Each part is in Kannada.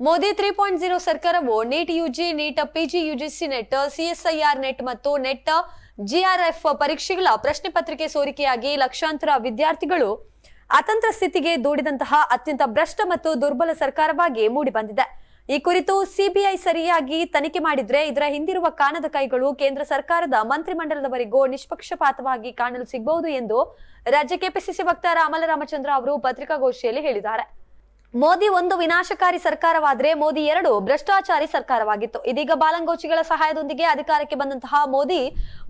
ಮೋದಿ ತ್ರೀ ಪಾಯಿಂಟ್ ಜೀರೋ ಸರ್ಕಾರವು NEET UG, NEET PG, UGC NET, CSIR NET ಮತ್ತು ನೆಟ್ ಜಿಆರ್ಎಫ್ ಪರೀಕ್ಷೆಗಳ ಪ್ರಶ್ನೆ ಪತ್ರಿಕೆ ಸೋರಿಕೆಯಾಗಿ ಲಕ್ಷಾಂತರ ವಿದ್ಯಾರ್ಥಿಗಳು ಅತಂತ್ರ ಸ್ಥಿತಿಗೆ ದೂಡಿದಂತಹ ಅತ್ಯಂತ ಭ್ರಷ್ಟ ಮತ್ತು ದುರ್ಬಲ ಸರ್ಕಾರವಾಗಿ ಮೂಡಿಬಂದಿದೆ. ಈ ಕುರಿತು ಸಿಬಿಐ ಸರಿಯಾಗಿ ತನಿಖೆ ಮಾಡಿದ್ರೆ ಇದರ ಹಿಂದಿರುವ ಕಾಣದ ಕೈಗಳು ಕೇಂದ್ರ ಸರ್ಕಾರದ ಮಂತ್ರಿಮಂಡಲದವರೆಗೂ ನಿಷ್ಪಕ್ಷಪಾತವಾಗಿ ಕಾಣಲು ಸಿಗಬಹುದು ಎಂದು ರಾಜ್ಯ ಕೆಪಿಸಿಸಿ ವಕ್ತಾರ ಅಮಲ ರಾಮಚಂದ್ರ ಅವರು ಪತ್ರಿಕಾಗೋಷ್ಠಿಯಲ್ಲಿ ಹೇಳಿದ್ದಾರೆ. ಮೋದಿ ಒಂದು ವಿನಾಶಕಾರಿ ಸರ್ಕಾರವಾದರೆ ಮೋದಿ ಎರಡು ಭ್ರಷ್ಟಾಚಾರಿ ಸರ್ಕಾರವಾಗಿತ್ತು. ಇದೀಗ ಬಾಲಂಗೋಚಿಗಳ ಸಹಾಯದೊಂದಿಗೆ ಅಧಿಕಾರಕ್ಕೆ ಬಂದಂತಹ ಮೋದಿ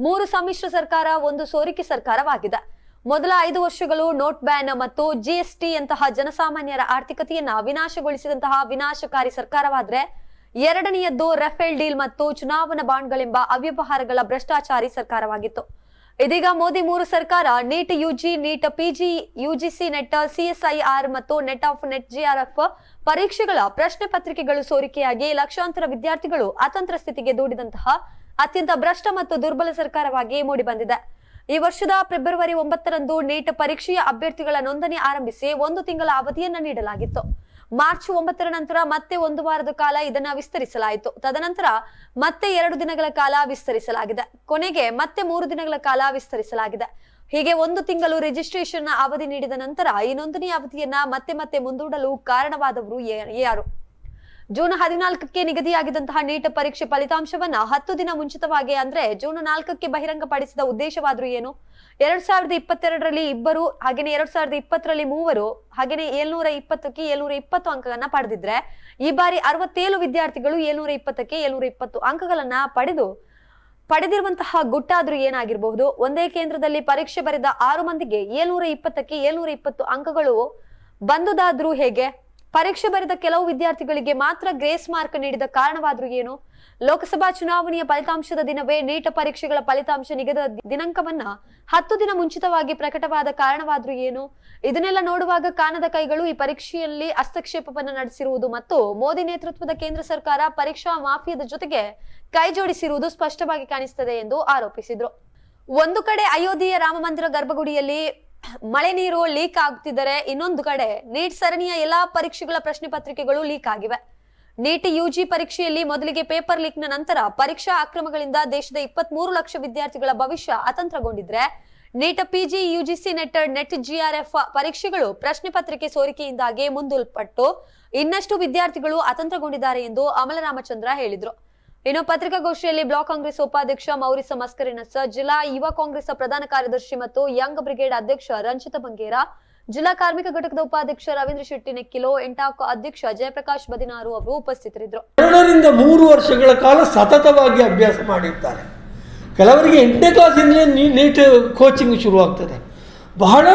ಮೂರು ಸಮ್ಮಿಶ್ರ ಸರ್ಕಾರ, ಒಂದು ಸೋರಿಕೆ ಸರ್ಕಾರವಾಗಿದೆ. ಮೊದಲ ಐದು ವರ್ಷಗಳು ನೋಟ್ ಬ್ಯಾನ್ ಮತ್ತು ಜಿಎಸ್ಟಿ ಅಂತಹ ಜನಸಾಮಾನ್ಯರ ಆರ್ಥಿಕತೆಯನ್ನ ವಿನಾಶಗೊಳಿಸಿದಂತಹ ವಿನಾಶಕಾರಿ ಸರ್ಕಾರವಾದ್ರೆ ಎರಡನೆಯದ್ದು ರಫೇಲ್ ಡೀಲ್ ಮತ್ತು ಚುನಾವಣಾ ಬಾಂಡ್ಗಳೆಂಬ ಅವ್ಯವಹಾರಗಳ ಭ್ರಷ್ಟಾಚಾರಿ ಸರ್ಕಾರವಾಗಿತ್ತು. ಇದೀಗ ಮೋದಿ ಮೂರು ಸರ್ಕಾರ, NEET UG, NEET PG, UGC, NET CSIR ಮತ್ತು ನೆಟ್ ಆಫ್ ನೆಟ್ ಜಿಆರ್ಎಫ್ ಪರೀಕ್ಷೆಗಳ ಪ್ರಶ್ನೆ ಪತ್ರಿಕೆಗಳು ಸೋರಿಕೆಯಾಗಿ ಲಕ್ಷಾಂತರ ವಿದ್ಯಾರ್ಥಿಗಳು ಅತಂತ್ರ ಸ್ಥಿತಿಗೆ ದೂಡಿದಂತಹ ಅತ್ಯಂತ ಭ್ರಷ್ಟ ಮತ್ತು ದುರ್ಬಲ ಸರ್ಕಾರವಾಗಿ ಮೂಡಿಬಂದಿದೆ. ಈ ವರ್ಷದ ಫೆಬ್ರವರಿ ಒಂಬತ್ತರಂದು ನೀಟ್ ಪರೀಕ್ಷೆಯ ಅಭ್ಯರ್ಥಿಗಳ ನೋಂದಣಿ ಆರಂಭಿಸಿ ಒಂದು ತಿಂಗಳ ಅವಧಿಯನ್ನು ನೀಡಲಾಗಿತ್ತು. ಮಾರ್ಚ್ ಒಂಬತ್ತರ ನಂತರ ಮತ್ತೆ ಒಂದು ವಾರದ ಕಾಲ ಇದನ್ನ ವಿಸ್ತರಿಸಲಾಯಿತು. ತದನಂತರ ಮತ್ತೆ ಎರಡು ದಿನಗಳ ಕಾಲ ವಿಸ್ತರಿಸಲಾಗಿದೆ. ಕೊನೆಗೆ ಮತ್ತೆ ಮೂರು ದಿನಗಳ ಕಾಲ ವಿಸ್ತರಿಸಲಾಗಿದೆ. ಹೀಗೆ ಒಂದು ತಿಂಗಳು ರಿಜಿಸ್ಟ್ರೇಷನ್ ಅವಧಿ ನೀಡಿದ ನಂತರ ಈ ನೋಂದಣಿ ಅವಧಿಯನ್ನ ಮತ್ತೆ ಮತ್ತೆ ಮುಂದೂಡಲು ಕಾರಣವಾದವರು ಯಾರು? ಜೂನ್ ಹದಿನಾಲ್ಕಕ್ಕೆ ನಿಗದಿಯಾಗಿದ್ದಂತಹ ನೀಟ್ ಪರೀಕ್ಷೆ ಫಲಿತಾಂಶವನ್ನ ಹತ್ತು ದಿನ ಮುಂಚಿತವಾಗಿ ಅಂದ್ರೆ ಜೂನ್ ನಾಲ್ಕಕ್ಕೆ ಬಹಿರಂಗಪಡಿಸಿದ ಉದ್ದೇಶವಾದ್ರೂ ಏನು? ಎರಡ್ ಸಾವಿರದ ಇಪ್ಪತ್ತೆರಡರಲ್ಲಿ ಇಬ್ಬರು, ಹಾಗೇನೆ ಎರಡ್ ಸಾವಿರದ ಇಪ್ಪತ್ತರಲ್ಲಿ ಮೂವರು, ಹಾಗೇನೆ ಏಳ್ನೂರ ಇಪ್ಪತ್ತಕ್ಕೆ ಏಳ್ನೂರ ಇಪ್ಪತ್ತು ಅಂಕಗಳನ್ನ ಪಡೆದಿದ್ರೆ, ಈ ಬಾರಿ ಅರವತ್ತೇಳು ವಿದ್ಯಾರ್ಥಿಗಳು ಏಳ್ನೂರ ಇಪ್ಪತ್ತಕ್ಕೆ ಏಳ್ನೂರ ಇಪ್ಪತ್ತು ಅಂಕಗಳನ್ನ ಪಡೆದು, ಪಡೆದಿರುವಂತಹ ಗುಟ್ಟಾದ್ರೂ ಏನಾಗಿರಬಹುದು? ಒಂದೇ ಕೇಂದ್ರದಲ್ಲಿ ಪರೀಕ್ಷೆ ಬರೆದ ಆರು ಮಂದಿಗೆ ಏಳ್ನೂರ ಇಪ್ಪತ್ತಕ್ಕೆ ಏಳ್ನೂರ ಇಪ್ಪತ್ತು ಅಂಕಗಳು ಬಂದುದಾದ್ರೂ ಹೇಗೆ? ಪರೀಕ್ಷೆ ಬರೆದ ಕೆಲವು ವಿದ್ಯಾರ್ಥಿಗಳಿಗೆ ಮಾತ್ರ ಗ್ರೇಸ್ ಮಾರ್ಕ್ ನೀಡಿದ ಕಾರಣವಾದರೂ ಏನು? ಲೋಕಸಭಾ ಚುನಾವಣೆಯ ಫಲಿತಾಂಶದ ದಿನವೇ ನೀಟ ಪರೀಕ್ಷೆಗಳ ಫಲಿತಾಂಶ ನಿಗದ ದಿನಾಂಕವನ್ನ ಹತ್ತು ದಿನ ಮುಂಚಿತವಾಗಿ ಪ್ರಕಟವಾದ ಕಾರಣವಾದರೂ ಏನು? ಇದನ್ನೆಲ್ಲ ನೋಡುವಾಗ ಕಾಣದ ಕೈಗಳು ಈ ಪರೀಕ್ಷೆಯಲ್ಲಿ ಹಸ್ತಕ್ಷೇಪವನ್ನು ನಡೆಸಿರುವುದು ಮತ್ತು ಮೋದಿ ನೇತೃತ್ವದ ಕೇಂದ್ರ ಸರ್ಕಾರ ಪರೀಕ್ಷಾ ಮಾಫಿಯಾದ ಜೊತೆಗೆ ಕೈಜೋಡಿಸಿರುವುದು ಸ್ಪಷ್ಟವಾಗಿ ಕಾಣಿಸುತ್ತದೆ ಎಂದು ಆರೋಪಿಸಿದ್ರು. ಒಂದು ಕಡೆ ಅಯೋಧ್ಯೆಯ ರಾಮಮಂದಿರ ಗರ್ಭಗುಡಿಯಲ್ಲಿ ಮಳೆ ನೀರು ಲೀಕ್ ಆಗ್ತಿದ್ದರೆ ಇನ್ನೊಂದು ಕಡೆ ನೀಟ್ ಸರಣಿಯ ಎಲ್ಲಾ ಪರೀಕ್ಷೆಗಳ ಪ್ರಶ್ನೆ ಪತ್ರಿಕೆಗಳು ಲೀಕ್ ಆಗಿವೆ. ನೀಟ್ ಯುಜಿ ಪರೀಕ್ಷೆಯಲ್ಲಿ ಮೊದಲಿಗೆ ಪೇಪರ್ ಲೀಕ್ನ ನಂತರ ಪರೀಕ್ಷಾ ಅಕ್ರಮಗಳಿಂದ ದೇಶದ ಇಪ್ಪತ್ತ್ ಮೂರು ಲಕ್ಷ ವಿದ್ಯಾರ್ಥಿಗಳ ಭವಿಷ್ಯ ಅತಂತ್ರಗೊಂಡಿದ್ರೆ NEET PG UGC NET NET JRF ಪರೀಕ್ಷೆಗಳು ಪ್ರಶ್ನೆ ಪತ್ರಿಕೆ ಸೋರಿಕೆಯಿಂದಾಗಿ ಮುಂದೂಲ್ಪಟ್ಟು ಇನ್ನಷ್ಟು ವಿದ್ಯಾರ್ಥಿಗಳು ಅತಂತ್ರಗೊಂಡಿದ್ದಾರೆ ಎಂದು ಅಮಲ ರಾಮಚಂದ್ರ ಹೇಳಿದ್ರು. ಇನ್ನು ಪತ್ರಿಕಾಗೋಷ್ಠಿಯಲ್ಲಿ ಬ್ಲಾಕ್ ಕಾಂಗ್ರೆಸ್ ಉಪಾಧ್ಯಕ್ಷ ಮೌರಿಸ ಮಸ್ಕರಿನಸ, ಜಿಲ್ಲಾ ಯುವ ಕಾಂಗ್ರೆಸ್ ಪ್ರಧಾನ ಕಾರ್ಯದರ್ಶಿ ಮತ್ತು ಯಂಗ್ ಬ್ರಿಗೇಡ್ ಅಧ್ಯಕ್ಷ ರಂಜಿತ ಬಂಗೇರ, ಜಿಲ್ಲಾ ಕಾರ್ಮಿಕ ಘಟಕದ ಉಪಾಧ್ಯಕ್ಷ ರವೀಂದ್ರ ಶೆಟ್ಟಿ ನೆಕ್ಕಿಲೋ, ಎಂಟಾಕ್ ಅಧ್ಯಕ್ಷ ಜಯಪ್ರಕಾಶ್ ಬದಿನಾರು ಅವರು ಉಪಸ್ಥಿತರಿದ್ದರು. ಎರಡರಿಂದ ಮೂರು ವರ್ಷಗಳ ಕಾಲ ಸತತವಾಗಿ ಅಭ್ಯಾಸ ಮಾಡಿರ್ತಾರೆ ಕೆಲವರಿಗೆ ಎಂಟನೇ ಕ್ಲಾಸಿಂದಲೇ ನೀಟ್ ಕೋಚಿಂಗ್ ಶುರುವಾಗ್ತದೆ. ಬಹಳ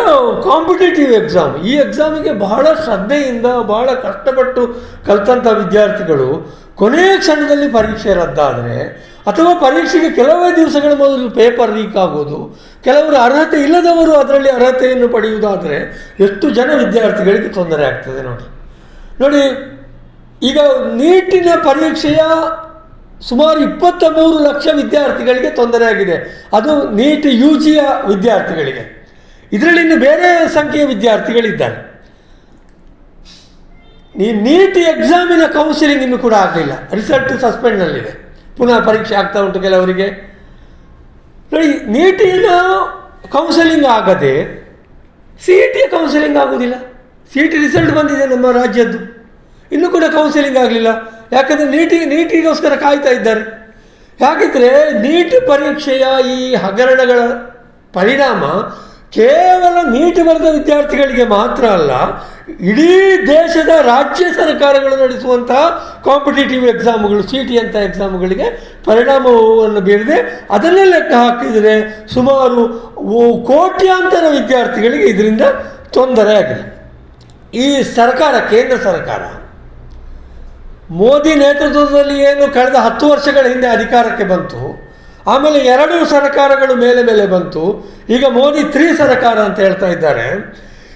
ಕಾಂಪಿಟೇಟಿವ್ ಎಕ್ಸಾಮ್. ಈ ಎಕ್ಸಾಮಿಗೆ ಬಹಳ ಶ್ರದ್ಧೆಯಿಂದ, ಬಹಳ ಕಷ್ಟಪಟ್ಟು ಕಲಿತಂಥ ವಿದ್ಯಾರ್ಥಿಗಳು ಕೊನೆಯ ಕ್ಷಣದಲ್ಲಿ ಪರೀಕ್ಷೆ ರದ್ದಾದರೆ, ಅಥವಾ ಪರೀಕ್ಷೆಗೆ ಕೆಲವೇ ದಿವಸಗಳ ಮೊದಲು ಪೇಪರ್ ಲೀಕ್ ಆಗೋದು, ಕೆಲವರು ಅರ್ಹತೆ ಇಲ್ಲದವರು ಅದರಲ್ಲಿ ಅರ್ಹತೆಯನ್ನು ಪಡೆಯುವುದಾದರೆ ಎಷ್ಟು ಜನ ವಿದ್ಯಾರ್ಥಿಗಳಿಗೆ ತೊಂದರೆ ಆಗ್ತದೆ ನೋಡಿ. ನೋಡಿ, ಈಗ ನೀಟಿನ ಪರೀಕ್ಷೆಯ ಸುಮಾರು ಇಪ್ಪತ್ತ ಮೂರು ಲಕ್ಷ ವಿದ್ಯಾರ್ಥಿಗಳಿಗೆ ತೊಂದರೆ ಆಗಿದೆ. ಅದು ನೀಟ್ ಯು ಜಿಯ ವಿದ್ಯಾರ್ಥಿಗಳಿಗೆ. ಇದರಲ್ಲಿ ಇನ್ನು ಬೇರೆ ಸಂಖ್ಯೆಯ ವಿದ್ಯಾರ್ಥಿಗಳಿದ್ದಾರೆ. ಈ ನೀಟ್ ಎಕ್ಸಾಮಿನ ಕೌನ್ಸಿಲಿಂಗ್ ಇನ್ನು ಕೂಡ ಆಗಲಿಲ್ಲ. ರಿಸಲ್ಟ್ ಸಸ್ಪೆಂಡ್ನಲ್ಲಿದೆ ಪುನಃ ಪರೀಕ್ಷೆ ಆಗ್ತಾ ಉಂಟು ಕೆಲವರಿಗೆ. ನೋಡಿ, ನೀಟಿನ ಕೌನ್ಸಿಲಿಂಗ್ ಆಗದೆ ಸಿ ಇ ಟಿಯ ಕೌನ್ಸಿಲಿಂಗ್ ಆಗುವುದಿಲ್ಲ. ಸಿ ಟಿ ರಿಸಲ್ಟ್ ಬಂದಿದೆ ನಮ್ಮ ರಾಜ್ಯದ್ದು. ಇನ್ನೂ ಕೂಡ ಕೌನ್ಸಿಲಿಂಗ್ ಆಗಲಿಲ್ಲ. ಯಾಕಂದರೆ ನೀಟಿ, ನೀಟಿಗೋಸ್ಕರ ಕಾಯ್ತಾ ಇದ್ದಾರೆ. ಯಾಕಿದ್ರೆ ನೀಟ್ ಪರೀಕ್ಷೆಯ ಈ ಹಗರಣಗಳ ಪರಿಣಾಮ ಕೇವಲ ನೀಟ್ ಬರೆದ ವಿದ್ಯಾರ್ಥಿಗಳಿಗೆ ಮಾತ್ರ ಅಲ್ಲ, ಇಡೀ ದೇಶದ ರಾಜ್ಯ ಸರ್ಕಾರಗಳು ನಡೆಸುವಂತಹ ಕಾಂಪಿಟೇಟಿವ್ ಎಕ್ಸಾಮ್ಗಳು ಸಿ ಟಿ ಅಂತ ಎಕ್ಸಾಮ್ಗಳಿಗೆ ಪರಿಣಾಮವನ್ನು ಬೀರಿದೆ. ಅದನ್ನೇ ಲೆಕ್ಕ ಹಾಕಿದರೆ ಸುಮಾರು ಕೋಟ್ಯಾಂತರ ವಿದ್ಯಾರ್ಥಿಗಳಿಗೆ ಇದರಿಂದ ತೊಂದರೆ ಆಗಿದೆ. ಈ ಸರ್ಕಾರ, ಕೇಂದ್ರ ಸರ್ಕಾರ, ಮೋದಿ ನೇತೃತ್ವದಲ್ಲಿ ಏನು ಕಳೆದ ಹತ್ತು ವರ್ಷಗಳ ಹಿಂದೆ ಅಧಿಕಾರಕ್ಕೆ ಬಂತು ಆಮೇಲೆ ಎರಡು ಸರ್ಕಾರಗಳು ಮೇಲೆ ಮೇಲೆ ಬಂತು. ಈಗ ಮೋದಿ ತ್ರೀ ಸರ್ಕಾರ ಅಂತ ಹೇಳ್ತಾ ಇದ್ದಾರೆ.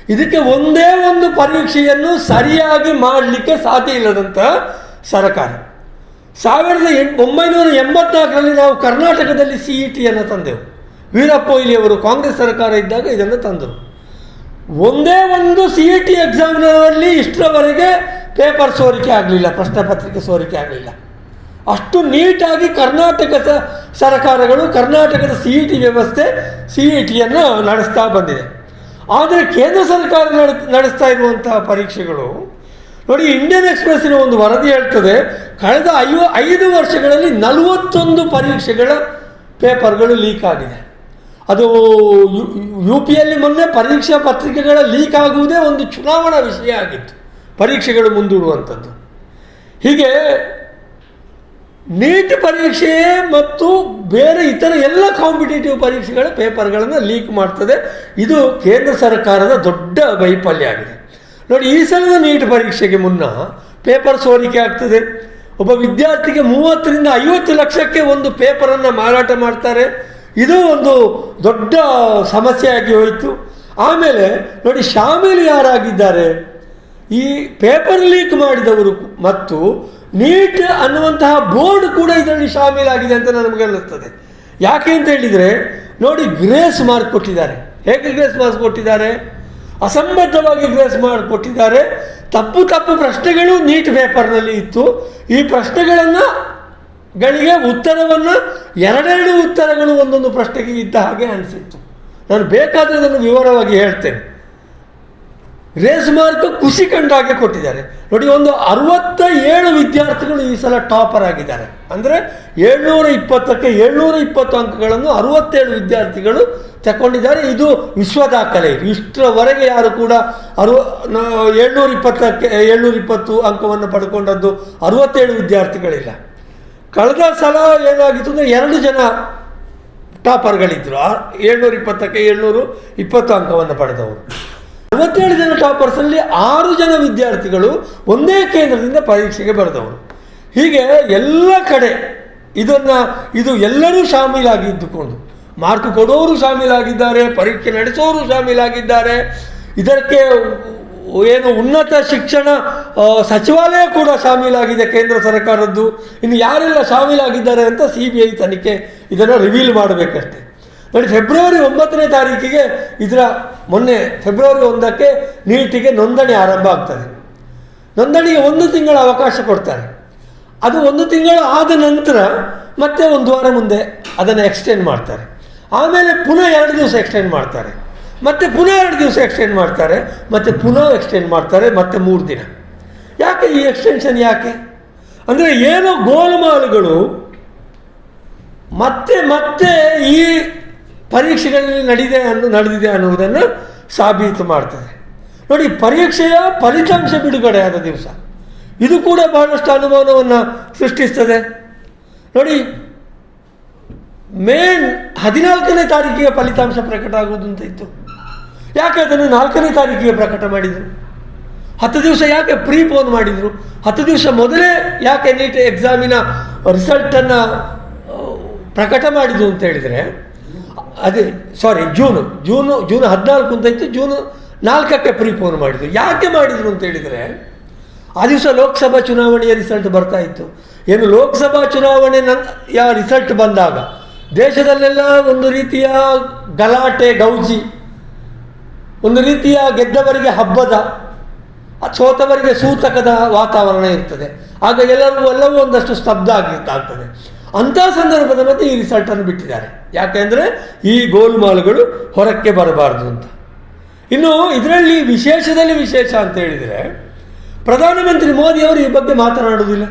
ಇದಕ್ಕೆ ಒಂದೇ ಒಂದು ಪರೀಕ್ಷೆಯನ್ನು ಸರಿಯಾಗಿ ಮಾಡಲಿಕ್ಕೆ ಸಾಧ್ಯ ಇಲ್ಲದಂಥ ಸರ್ಕಾರ. ಸಾವಿರದ ಎಂಟು ಒಂಬೈನೂರ ಎಂಬತ್ನಾಲ್ಕರಲ್ಲಿ ನಾವು ಕರ್ನಾಟಕದಲ್ಲಿ ಸಿ ಇ ಟಿಯನ್ನು ತಂದೆವು. ವೀರಪ್ಪ ಮೊಯ್ಲಿಯವರು ಕಾಂಗ್ರೆಸ್ ಸರ್ಕಾರ ಇದ್ದಾಗ ಇದನ್ನು ತಂದರು. ಒಂದೇ ಒಂದು ಸಿ ಇ ಟಿ ಎಕ್ಸಾಮ್ನಲ್ಲಿ ಇಷ್ಟರವರೆಗೆ ಪೇಪರ್ ಸೋರಿಕೆ ಆಗಲಿಲ್ಲ ಪ್ರಶ್ನೆ ಪತ್ರಿಕೆ ಸೋರಿಕೆ ಆಗಲಿಲ್ಲ. ಅಷ್ಟು ನೀಟಾಗಿ ಕರ್ನಾಟಕದ ಸರ್ಕಾರಗಳು, ಕರ್ನಾಟಕದ ಸಿ ಇ ಟಿ ವ್ಯವಸ್ಥೆ ಸಿ ಇ ಟಿಯನ್ನು ನಡೆಸ್ತಾ ಬಂದಿದೆ. ಆದರೆ ಕೇಂದ್ರ ಸರ್ಕಾರ ನಡೆ ನಡೆಸ್ತಾ ಇರುವಂತಹ ಪರೀಕ್ಷೆಗಳು, ನೋಡಿ ಇಂಡಿಯನ್ ಎಕ್ಸ್ಪ್ರೆಸ್ಸಿನ ಒಂದು ವರದಿ ಹೇಳ್ತದೆ, ಕಳೆದ ಐವ, ಐದು ವರ್ಷಗಳಲ್ಲಿ ನಲವತ್ತೊಂದು ಪರೀಕ್ಷೆಗಳ ಪೇಪರ್ಗಳು ಲೀಕ್ ಆಗಿದೆ. ಅದು ಯು ಪಿಯಲ್ಲಿ ಮೊನ್ನೆ ಪರೀಕ್ಷಾ ಪತ್ರಿಕೆಗಳ ಲೀಕ್ ಆಗುವುದೇ ಒಂದು ಚುನಾವಣಾ ವಿಷಯ ಆಗಿತ್ತು, ಪರೀಕ್ಷೆಗಳು ಮುಂದೂಡುವಂಥದ್ದು. ಹೀಗೆ ನೀಟ್ ಪರೀಕ್ಷೆ ಮತ್ತು ಬೇರೆ ಇತರ ಎಲ್ಲ ಕಾಂಪಿಟೇಟಿವ್ ಪರೀಕ್ಷೆಗಳ ಪೇಪರ್ಗಳನ್ನು ಲೀಕ್ ಮಾಡ್ತದೆ. ಇದು ಕೇಂದ್ರ ಸರ್ಕಾರದ ದೊಡ್ಡ ವೈಫಲ್ಯ ಆಗಿದೆ. ನೋಡಿ, ಈ ಸಲದ ನೀಟ್ ಪರೀಕ್ಷೆಗೆ ಮುನ್ನ ಪೇಪರ್ ಸೋರಿಕೆ ಆಗ್ತದೆ. ಒಬ್ಬ ವಿದ್ಯಾರ್ಥಿಗೆ ಮೂವತ್ತರಿಂದ ಐವತ್ತು ಲಕ್ಷಕ್ಕೆ ಒಂದು ಪೇಪರನ್ನು ಮಾರಾಟ ಮಾಡ್ತಾರೆ. ಇದು ಒಂದು ದೊಡ್ಡ ಸಮಸ್ಯೆಯಾಗಿ ಹೋಯಿತು. ಆಮೇಲೆ ನೋಡಿ, ಶಾಮೀಲು ಯಾರಾಗಿದ್ದಾರೆ? ಈ ಪೇಪರ್ ಲೀಕ್ ಮಾಡಿದವರು ಮತ್ತು ನೀಟ್ ಅನ್ನುವಂತಹ ಬೋರ್ಡ್ ಕೂಡ ಇದರಲ್ಲಿ ಶಾಮೀಲಾಗಿದೆ ಅಂತ ನಮಗೆ ಅನ್ನಿಸ್ತದೆ ಯಾಕೆ ಅಂತ ಹೇಳಿದರೆ, ನೋಡಿ ಗ್ರೇಸ್ ಮಾರ್ಕ್ ಕೊಟ್ಟಿದ್ದಾರೆ. ಹೇಗೆ ಗ್ರೇಸ್ ಮಾರ್ಕ್ ಕೊಟ್ಟಿದ್ದಾರೆ? ಅಸಂಬದ್ಧವಾಗಿ ಗ್ರೇಸ್ ಮಾರ್ಕ್ ಕೊಟ್ಟಿದ್ದಾರೆ. ತಪ್ಪು ತಪ್ಪು ಪ್ರಶ್ನೆಗಳು ನೀಟ್ ಪೇಪರ್ನಲ್ಲಿ ಇತ್ತು. ಈ ಪ್ರಶ್ನೆಗಳನ್ನು ಗಳಿಗೆ ಉತ್ತರವನ್ನು ಎರಡೆರಡು ಉತ್ತರಗಳು ಒಂದೊಂದು ಪ್ರಶ್ನೆಗೆ ಇದ್ದ ಹಾಗೆ ಅನಿಸಿತ್ತು. ನಾನು ಬೇಕಾದರೆ ಅದನ್ನು ವಿವರವಾಗಿ ಹೇಳ್ತೇನೆ. ರೇಸ್ ಮಾರ್ಕ್ ಖುಷಿ ಕಂಡಾಗೆ ಕೊಟ್ಟಿದ್ದಾರೆ. ನೋಡಿ, ಒಂದು ಅರವತ್ತ ಏಳು ವಿದ್ಯಾರ್ಥಿಗಳು ಈ ಸಲ ಟಾಪರ್ ಆಗಿದ್ದಾರೆ. ಅಂದರೆ ಏಳ್ನೂರ ಇಪ್ಪತ್ತಕ್ಕೆ ಏಳ್ನೂರ ಇಪ್ಪತ್ತು ಅಂಕಗಳನ್ನು ಅರವತ್ತೇಳು ವಿದ್ಯಾರ್ಥಿಗಳು ತಗೊಂಡಿದ್ದಾರೆ ಇದು ವಿಶ್ವ ದಾಖಲೆ ಇಷ್ಟರವರೆಗೆ ಯಾರು ಕೂಡ ಅರವ ಏಳ್ನೂರ ಇಪ್ಪತ್ತಕ್ಕೆ ಏಳ್ನೂರ ಇಪ್ಪತ್ತು ಅಂಕವನ್ನು ಪಡ್ಕೊಂಡದ್ದು ಅರವತ್ತೇಳು ವಿದ್ಯಾರ್ಥಿಗಳಿಲ್ಲ. ಕಳೆದ ಸಲ ಏನಾಗಿತ್ತು ಅಂದರೆ ಎರಡು ಜನ ಟಾಪರ್ಗಳಿದ್ದರು ಏಳ್ನೂರ ಇಪ್ಪತ್ತಕ್ಕೆ ಏಳ್ನೂರು ಇಪ್ಪತ್ತು ಅಂಕವನ್ನು ಪಡೆದವರು. ಅರವತ್ತೇಳು ಜನ ಟಾಪರ್ಸಲ್ಲಿ ಆರು ಜನ ವಿದ್ಯಾರ್ಥಿಗಳು ಒಂದೇ ಕೇಂದ್ರದಿಂದ ಪರೀಕ್ಷೆಗೆ ಬರೆದವರು. ಹೀಗೆ ಎಲ್ಲ ಕಡೆ ಇದನ್ನು, ಇದು ಎಲ್ಲರೂ ಶಾಮೀಲಾಗಿದ್ದುಕೊಂಡು ಮಾರ್ಕ್ ಕೊಡೋರು ಶಾಮೀಲಾಗಿದ್ದಾರೆ, ಪರೀಕ್ಷೆ ನಡೆಸೋರು ಶಾಮೀಲಾಗಿದ್ದಾರೆ, ಇದಕ್ಕೆ ಏನು ಉನ್ನತ ಶಿಕ್ಷಣ ಸಚಿವಾಲಯ ಕೂಡ ಶಾಮೀಲಾಗಿದೆ ಕೇಂದ್ರ ಸರ್ಕಾರದ್ದು. ಇನ್ನು ಯಾರೆಲ್ಲ ಶಾಮೀಲಾಗಿದ್ದಾರೆ ಅಂತ ಸಿ ಬಿ ಐ ತನಿಖೆ ಇದನ್ನು ರಿವೀಲ್ ಮಾಡಬೇಕಷ್ಟೆ. ನೋಡಿ, ಫೆಬ್ರವರಿ ಒಂಬತ್ತನೇ ತಾರೀಕಿಗೆ ಇದರ ಮೊನ್ನೆ ಫೆಬ್ರವರಿ ಒಂದಕ್ಕೆ ನೀಟಿಗೆ ನೋಂದಣಿ ಆರಂಭ ಆಗ್ತದೆ. ನೋಂದಣಿಗೆ ಒಂದು ತಿಂಗಳ ಅವಕಾಶ ಕೊಡ್ತಾರೆ. ಅದು ಒಂದು ತಿಂಗಳು ಆದ ನಂತರ ಮತ್ತೆ ಒಂದು ವಾರ ಮುಂದೆ ಅದನ್ನು ಎಕ್ಸ್ಟೆಂಡ್ ಮಾಡ್ತಾರೆ. ಆಮೇಲೆ ಪುನಃ ಎರಡು ದಿವಸ ಎಕ್ಸ್ಟೆಂಡ್ ಮಾಡ್ತಾರೆ. ಮತ್ತೆ ಪುನಃ ಎರಡು ದಿವಸ ಎಕ್ಸ್ಟೆಂಡ್ ಮಾಡ್ತಾರೆ. ಮತ್ತೆ ಪುನಃ ಎಕ್ಸ್ಟೆಂಡ್ ಮಾಡ್ತಾರೆ, ಮತ್ತೆ ಮೂರು ದಿನ. ಯಾಕೆ ಈ ಎಕ್ಸ್ಟೆನ್ಷನ್ ಯಾಕೆ? ಅಂದರೆ ಏನೋ ಗೋಲ್ಮಾಲ್ಗಳು ಮತ್ತೆ ಮತ್ತೆ ಈ ಪರೀಕ್ಷೆಗಳಲ್ಲಿ ನಡೆದಿದೆ ಅನ್ನು ನಡೆದಿದೆ ಅನ್ನುವುದನ್ನು ಸಾಬೀತು ಮಾಡ್ತದೆ. ನೋಡಿ, ಪರೀಕ್ಷೆಯ ಫಲಿತಾಂಶ ಬಿಡುಗಡೆ ಆದ ದಿವಸ. ಇದು ಕೂಡ ಬಹಳಷ್ಟು ಅನುಮಾನವನ್ನು ಸೃಷ್ಟಿಸ್ತದೆ. ನೋಡಿ ಮೇನ್ ಹದಿನಾಲ್ಕನೇ ತಾರೀಕಿಗೆ ಫಲಿತಾಂಶ ಪ್ರಕಟ ಆಗುವುದು ಅಂತ ಇತ್ತು ಯಾಕೆ ಅದನ್ನು ನಾಲ್ಕನೇ ತಾರೀಕಿಗೆ ಪ್ರಕಟ ಮಾಡಿದರು? ಹತ್ತು ದಿವಸ ಯಾಕೆ ಪ್ರೀ ಪೋನ್ ಮಾಡಿದರು? ಹತ್ತು ದಿವಸ ಮೊದಲೇ ಯಾಕೆ ನೀಟ್ ಎಕ್ಸಾಮಿನ ರಿಸಲ್ಟನ್ನು ಪ್ರಕಟ ಮಾಡಿದ್ರು ಅಂತ ಹೇಳಿದರೆ ಅದೇ ಸಾರಿ ಜೂನು ಜೂನು, ಜೂನ್ ಹದಿನಾಲ್ಕು ಅಂತ ಇತ್ತು, ಜೂನ್ ನಾಲ್ಕಕ್ಕೆ ಪ್ರೀಪೋನ್ ಮಾಡಿದರು. ಯಾಕೆ ಮಾಡಿದರು ಅಂತ ಹೇಳಿದರೆ, ಆ ದಿವಸ ಲೋಕಸಭಾ ಚುನಾವಣೆಯ ರಿಸಲ್ಟ್ ಬರ್ತಾ ಇತ್ತು. ಏನು ಲೋಕಸಭಾ ಚುನಾವಣೆ ನನ್ನ ಯಾ ರಿಸಲ್ಟ್ ಬಂದಾಗ, ದೇಶದಲ್ಲೆಲ್ಲ ಒಂದು ರೀತಿಯ ಗಲಾಟೆ, ಗೌಜಿ, ಒಂದು ರೀತಿಯ ಗೆದ್ದವರಿಗೆ ಹಬ್ಬದ, ಸೋತವರಿಗೆ ಸೂತಕದ ವಾತಾವರಣ ಇರ್ತದೆ. ಆಗ ಎಲ್ಲರೂ ಎಲ್ಲವೂ ಒಂದಷ್ಟು ಸ್ತಬ್ಧ ಆಗಿರ್ತಾಗ್ತದೆ ಅಂಥ ಸಂದರ್ಭದ ಮಧ್ಯೆ ಈ ರಿಸಲ್ಟನ್ನು ಬಿಟ್ಟಿದ್ದಾರೆ. ಯಾಕೆಂದರೆ ಈ ಗೋಲ್ಮಾಲ್ಗಳು ಹೊರಕ್ಕೆ ಬರಬಾರದು ಅಂತ. ಇನ್ನು ಇದರಲ್ಲಿ ವಿಶೇಷದಲ್ಲಿ ವಿಶೇಷ ಅಂತ ಹೇಳಿದರೆ ಪ್ರಧಾನಮಂತ್ರಿ ಮೋದಿಯವರು ಈ ಬಗ್ಗೆ ಮಾತನಾಡುವುದಿಲ್ಲ.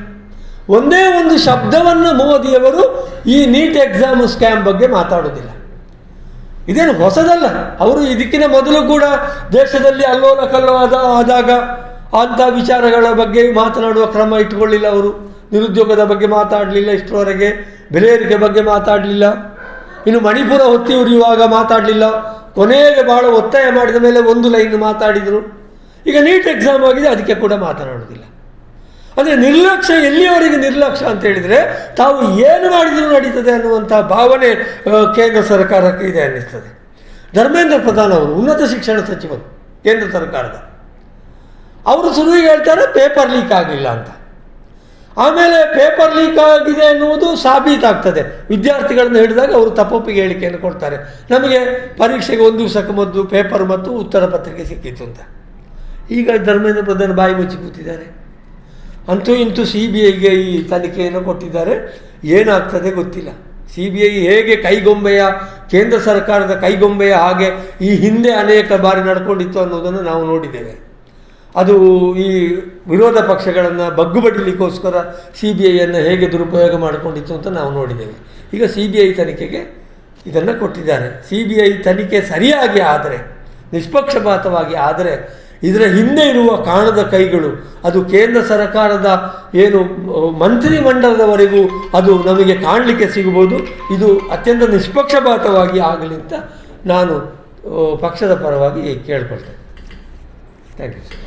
ಒಂದೇ ಒಂದು ಶಬ್ದವನ್ನು ಮೋದಿಯವರು ಈ ನೀಟ್ ಎಕ್ಸಾಮ್ ಸ್ಕ್ಯಾಮ್ ಬಗ್ಗೆ ಮಾತಾಡುವುದಿಲ್ಲ. ಇದೇನು ಹೊಸದಲ್ಲ. ಅವರು ಇದಕ್ಕಿಂತ ಮೊದಲು ಕೂಡ ದೇಶದಲ್ಲಿ ಅಲ್ಲೋಲ ಕಲ್ಲೋ ಆದಾಗ ಅಂಥ ವಿಚಾರಗಳ ಬಗ್ಗೆ ಮಾತನಾಡುವ ಕ್ರಮ ಇಟ್ಟುಕೊಳ್ಳಿಲ್ಲ ಅವರು. ನಿರುದ್ಯೋಗದ ಬಗ್ಗೆ ಮಾತಾಡಲಿಲ್ಲ, ಇಷ್ಟರವರೆಗೆ ಬೆಲೆ ಏರಿಕೆ ಬಗ್ಗೆ ಮಾತಾಡಲಿಲ್ಲ. ಇನ್ನು ಮಣಿಪುರ ಹೊತ್ತಿ ಉರಿಯುವಾಗ ಮಾತಾಡಲಿಲ್ಲ. ಕೊನೆಗೆ ಬಹಳ ಒತ್ತಾಯ ಮಾಡಿದ ಮೇಲೆ ಒಂದು ಲೈನ್ ಮಾತಾಡಿದರು. ಈಗ ನೀಟ್ ಎಕ್ಸಾಮ್ ಆಗಿದೆ, ಅದಕ್ಕೆ ಕೂಡ ಮಾತನಾಡೋದಿಲ್ಲ ಅಂದರೆ ನಿರ್ಲಕ್ಷ್ಯ, ಎಲ್ಲಿಯವರೆಗೆ ನಿರ್ಲಕ್ಷ್ಯ ಅಂತ ಹೇಳಿದರೆ ತಾವು ಏನು ಮಾಡಿದರೂ ನಡೀತದೆ ಅನ್ನುವಂಥ ಭಾವನೆ ಕೇಂದ್ರ ಸರ್ಕಾರಕ್ಕೆ ಇದೆ ಅನ್ನಿಸ್ತದೆ. ಧರ್ಮೇಂದ್ರ ಪ್ರಧಾನ್ ಅವರು, ಉನ್ನತ ಶಿಕ್ಷಣ ಸಚಿವರು, ಕೇಂದ್ರ ಸರ್ಕಾರದ. ಅವರು ಶುರುವಿಗೆ ಹೇಳ್ತಾರೆ, ಪೇಪರ್ ಲೀಕ್ ಆಗಲಿಲ್ಲ ಅಂತ. ಆಮೇಲೆ ಪೇಪರ್ ಲೀಕ್ ಆಗಿದೆ ಅನ್ನುವುದು ಸಾಬೀತಾಗ್ತದೆ. ವಿದ್ಯಾರ್ಥಿಗಳನ್ನು ಹಿಡಿದಾಗ ಅವರು ತಪ್ಪೊಪ್ಪಿಗೆ ಹೇಳಿಕೆಯನ್ನು ಕೊಡ್ತಾರೆ. ನಮಗೆ ಪರೀಕ್ಷೆಗೆ ಒಂದು ದಿವಸಕ್ಕೆ ಮೊದಲು ಪೇಪರ್ ಮತ್ತು ಉತ್ತರ ಪತ್ರಿಕೆ ಸಿಕ್ಕಿತ್ತು ಅಂತ. ಈಗ ಧರ್ಮೇಂದ್ರ ಪ್ರಧಾನ ಬಾಯಿ ಮುಚ್ಚಿ ಕೂತಿದ್ದಾರೆ. ಅಂತೂ ಇಂತೂ ಸಿ ಬಿ ಐಗೆ ಈ ತನಿಖೆಯನ್ನು ಕೊಟ್ಟಿದ್ದಾರೆ. ಏನಾಗ್ತದೆ ಗೊತ್ತಿಲ್ಲ. ಸಿ ಬಿ ಐ ಹೇಗೆ ಕೈಗೊಂಬೆಯ, ಕೇಂದ್ರ ಸರ್ಕಾರದ ಕೈಗೊಂಬೆಯ ಹಾಗೆ ಈ ಹಿಂದೆ ಅನೇಕ ಬಾರಿ ನಡ್ಕೊಂಡಿತ್ತು ಅನ್ನೋದನ್ನು ನಾವು ನೋಡಿದ್ದೇವೆ. ಅದು ಈ ವಿರೋಧ ಪಕ್ಷಗಳನ್ನು ಬಗ್ಗು ಬಡಿಲಿಕ್ಕೋಸ್ಕರ ಸಿ ಬಿ ಐಯನ್ನು ಹೇಗೆ ದುರುಪಯೋಗ ಮಾಡಿಕೊಂಡಿತ್ತು ಅಂತ ನಾವು ನೋಡಿದ್ದೇವೆ. ಈಗ ಸಿ ಬಿ ಐ ತನಿಖೆಗೆ ಇದನ್ನು ಕೊಟ್ಟಿದ್ದಾರೆ. ಸಿ ಬಿ ಐ ತನಿಖೆ ಸರಿಯಾಗಿ ಆದರೆ, ನಿಷ್ಪಕ್ಷಪಾತವಾಗಿ ಆದರೆ, ಇದರ ಹಿಂದೆ ಇರುವ ಕಾಣದ ಕೈಗಳು, ಅದು ಕೇಂದ್ರ ಸರ್ಕಾರದ ಏನು ಮಂತ್ರಿ ಮಂಡಲದವರೆಗೂ ಅದು ನಮಗೆ ಕಾಣಲಿಕ್ಕೆ ಸಿಗಬಹುದು, ಇದು ಅತ್ಯಂತ ನಿಷ್ಪಕ್ಷಪಾತವಾಗಿ ಆಗಲಿ ಅಂತ ನಾನು ಪಕ್ಷದ ಪರವಾಗಿ ಕೇಳ್ಕೊಳ್ತೇನೆ. Thank you sir